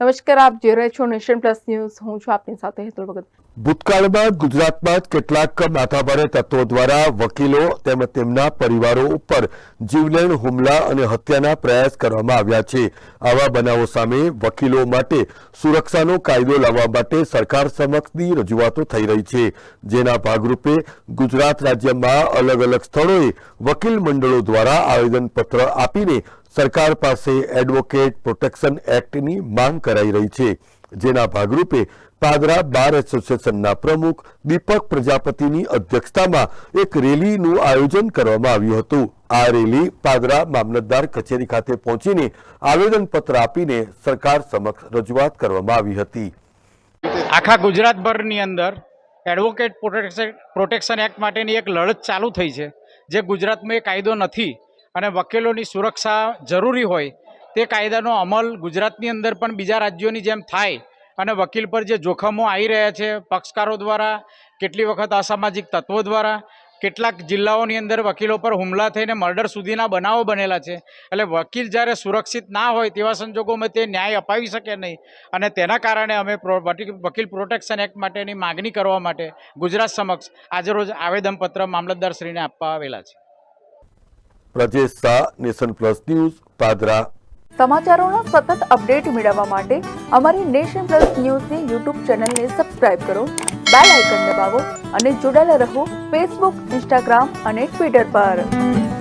નમસ્કાર, આપ જે રહ્યા છો નેશન પ્લસ ન્યૂઝ. હું છું આપની સાથે હેતુલ ભગત. ભૂતકાળમાં ગુજરાતમાં કેટલાક માથાભારે તત્વો દ્વારા વકીલો તેમજ તેમના પરિવારો ઉપર જીવલેણ હુમલા અને હત્યાના પ્રયાસ કરવામાં આવ્યા છે. આવા બનાવો સામે વકીલો માટે સુરક્ષાનો કાયદો લાવવા માટે સરકાર સમક્ષની રજૂઆતો થઈ રહી છે. જેના ભાગરૂપે ગુજરાત રાજ્યમાં અલગ અલગ સ્થળોએ વકીલ મંડળો દ્વારા આવેદનપત્ર આપીને સરકાર પાસે એડવોકેટ પ્રોટેક્શન એક્ટની માંગ કરાઈ રહી છે. જેના ભાગરૂપે પાદરા બાર એસોસિએશનના પ્રમુખ દીપક પ્રજાપતિની અધ્યક્ષતામાં એક રેલીનું આયોજન કરવામાં આવ્યું હતું. આ રેલી પાદરા મામલતદાર કચેરી ખાતે પહોંચીને આવેદનપત્ર આપીને સરકાર સમક્ષ રજૂઆત કરવામાં આવી હતી. આખા ગુજરાતભરની અંદર એડવોકેટ પ્રોટેક્શન પ્રોટેક્શન એક્ટ માટેની એક લડત ચાલુ થઈ છે. જે ગુજરાતમાં એ કાયદો નથી. અને વકીલોની સુરક્ષા જરૂરી હોય તે કાયદાનો અમલ ગુજરાતની અંદર પણ બીજા રાજ્યોની જેમ થાય અને વકીલ પર જે જોખમો આવી રહ્યા છે, પક્ષકારો દ્વારા, કેટલી વખત અસામાજિક તત્વો દ્વારા, કેટલાક જિલ્લાઓની અંદર વકીલો પર હુમલા થઈને મર્ડર સુધીના બનાવો બનેલા છે. એટલે વકીલ જ્યારે સુરક્ષિત ના હોય તેવા સંજોગોમાં તે ન્યાય અપાવી શકે નહીં અને તેના કારણે અમે વકીલ પ્રોટેક્શન એક્ટ માટેની માગણી કરવા માટે ગુજરાત સમક્ષ આજે રોજ આવેદનપત્ર મામલતદારશ્રીને આપવા આવેલા છે. Prajesh Shah nation plus news, Padra. સમાચારોનો સતત અપડેટ મેળવવા માટે અમારી નેશન પ્લસ ન્યૂઝની યુટ્યુબ ચેનલને સબસ્ક્રાઇબ કરો, બેલ આઇકન દબાવો અને જોડાયેલા રહો ફેસબુક, ઇન્સ્ટાગ્રામ અને ટ્વિટર પર.